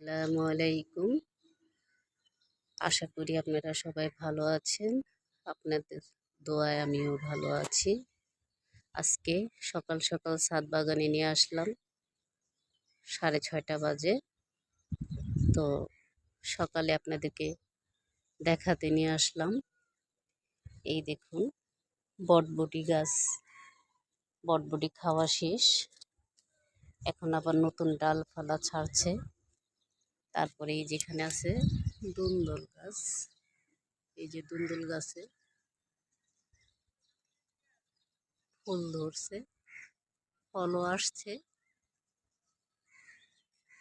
আসসালামু আলাইকুম। আশা করি আপনারা সবাই ভালো আছেন। আপনাদের দোয়ায় আমিও ভালো আছি। আজকে সকাল সকাল সাত বাগানে নিয়ে আসলাম। সাড়ে ছয়টা বাজে। তো সকালে আপনাদেরকে দেখাতে নিয়ে আসলাম। এই দেখুন, বটবটি গাছ। বটবটি খাওয়া শেষ। এখন আবার নতুন ডাল ডালপালা ছাড়ছে। তারপরে এই যেখানে আছে দুন্দল গাছ, এই যে দুন্দল গাছে ফুল ধরছে, ফলও আসছে।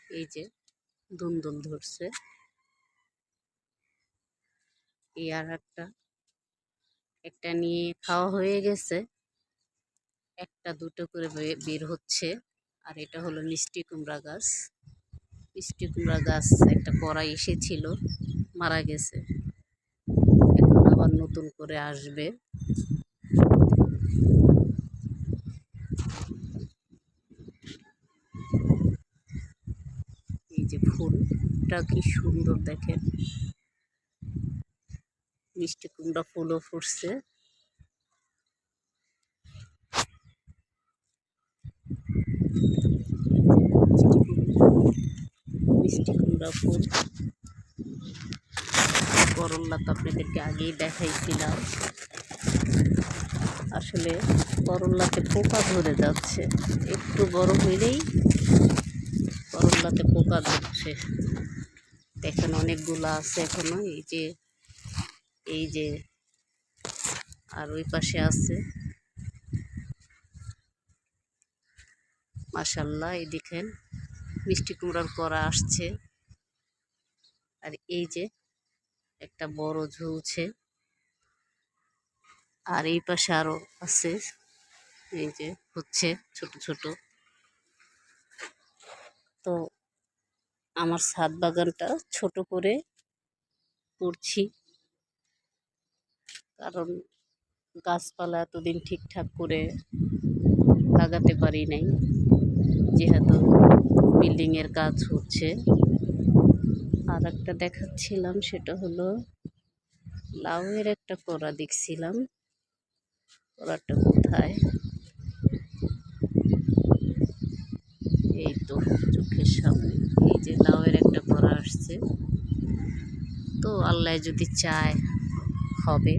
এই যে দুন্দুল ধরছে। এই আর একটা একটা নিয়ে খাওয়া হয়ে গেছে। একটা দুটো করে বের হচ্ছে। আর এটা হলো মিষ্টি কুমড়া গাছ। মিষ্টি কুমড়া গাছ, একটা কড়া এসেছিল, মারা গেছে। এখন আবার নতুন করে আসবে। এই যে ফুলটা কি সুন্দর দেখেন। মিষ্টি কুমড়া ফুলও ফুটছে। কুমড়া ফুল করল্লা তো আপনাদেরকে আগেই দেখাইছিলাম। আসলে করল্লাতে পোকা ধরে যাচ্ছে। একটু বড় হইলেই করল্লাতে পোকা ধরছে। দেখেন অনেকগুলো আছে এখনও, এই যে এই যে, আর ওই পাশে আছে। মাসাল্লাহ এই দেখেন, মিষ্টি কুমড়ার করা আসছে। আর এই যে একটা বড় ঝুলছে। আর এই পাশে আরও আছে, এই যে হচ্ছে ছোট ছোট। তো আমার ছাদ বাগানটা ছোট করে করছি। কারণ গাছপালা এতদিন ঠিকঠাক করে লাগাতে পারি নাই। যেহেতু বিল্ডিংয়ের কাজ হচ্ছে। আর একটা দেখাচ্ছিলাম, সেটা হলো লাউয়ের একটা কড়া দেখছিলাম। কড়াটা কোথায়? এই তো, চোখের সামনে। এই যে লাউয়ের একটা কড়া আসছে। তো আল্লাহ যদি চায়, হবে।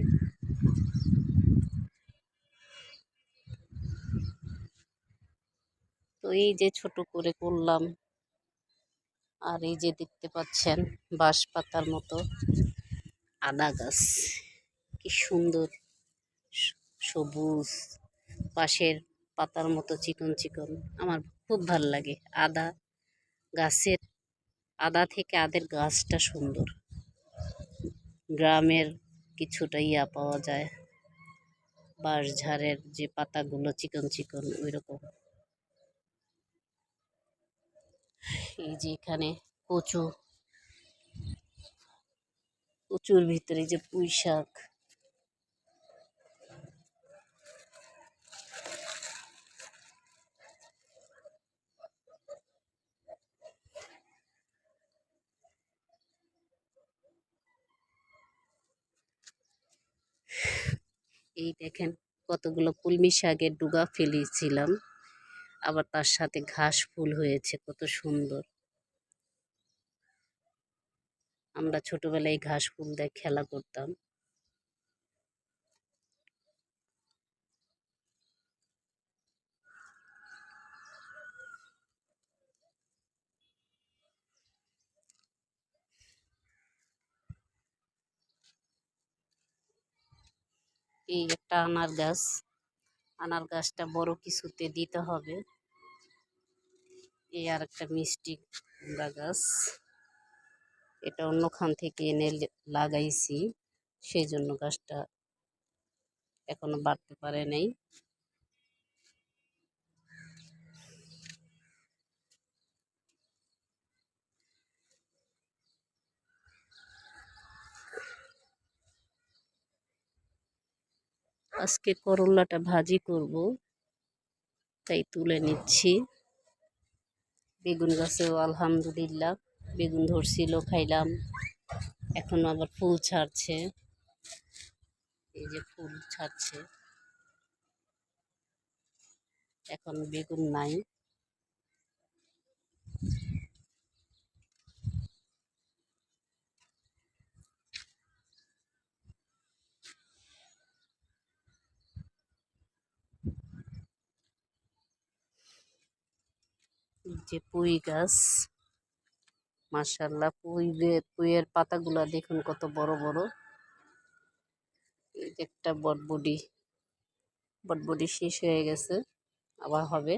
তো এই যে ছোট করে করলাম। আর এই যে দেখতে পাচ্ছেন বাঁশ পাতার মতো আদা গাছ। কি সুন্দর সবুজ পাশের পাতার মতো চিকন চিকন। আমার খুব ভালো লাগে আদা গাছের, আদা থেকে আদের গাছটা সুন্দর। গ্রামের কিছুটা ইয়া পাওয়া যায়। বাঁশঝাড়ের যে পাতাগুলো চিকন চিকন ওই রকম এই যে এখানে কচু, কচুর ভিতরে যে পুঁই শাক। এই দেখেন, কতগুলো কলমি শাকের ডুগা ফেলেছিলাম। আবার তার সাথে ঘাস ফুল হয়েছে, কত সুন্দর। আমরা ছোটবেলায় ঘাস ফুল দিয়ে খেলা করতাম। এই একটা আনার গাছ। আনার গাছটা বড় কিছুতে দিতে হবে। এই আর একটা মিষ্টি কুমড়া গাছ। এটা অন্যখান থেকে এনে লাগাইছি। সেই জন্য গাছটা এখনও বাড়তে পারে নাই। আজকে করলাটা ভাজি করব। তাই তুলে নিচ্ছি। বেগুন গাছেও আলহামদুলিল্লাহ বেগুন ধরছিল, খাইলাম। এখন আবার ফুল ছাড়ছে। এই যে ফুল ছাড়ছে। এখন বেগুন নাই। এই যে পুঁই গাছ মাশাল্লাহ পুঁই পুঁইয়ের পাতাগুলা দেখুন কত বড় বড়। এই যে একটা বটবডি বটবডি শেষ হয়ে গেছে, আবার হবে।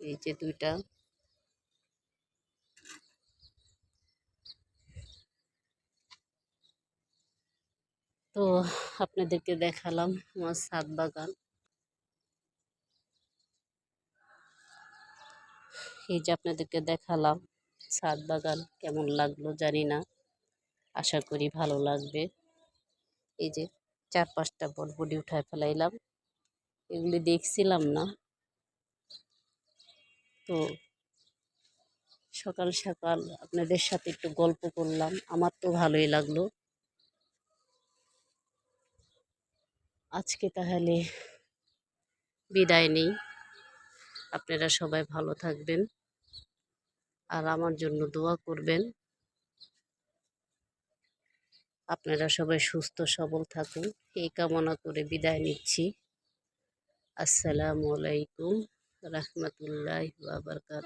এই যে দুইটা। তো আপনাদেরকে দেখালাম আমার ছাদ বাগান। এই যে আপনাদেরকে দেখালাম, ছাদ বাগান কেমন লাগল জানি না। আশা করি ভালো লাগবে। এই যে চার পাঁচটা বটবডি উঠায় ফেলাইলাম। এগুলি দেখছিলাম না। তো সকাল সকাল আপনাদের সাথে একটু গল্প করলাম। আমার তো ভালোই লাগল। আজকে তাহলে বিদায় নেই। আপনারা সবাই ভালো থাকবেন। আর আমার জন্য দোয়া করবেন। আপনারা সবাই সুস্থ, সবল থাকুন। এই কামনা করে বিদায় নিচ্ছি। আসসালামু আলাইকুম রহমতুল্লাহ বাবরকাত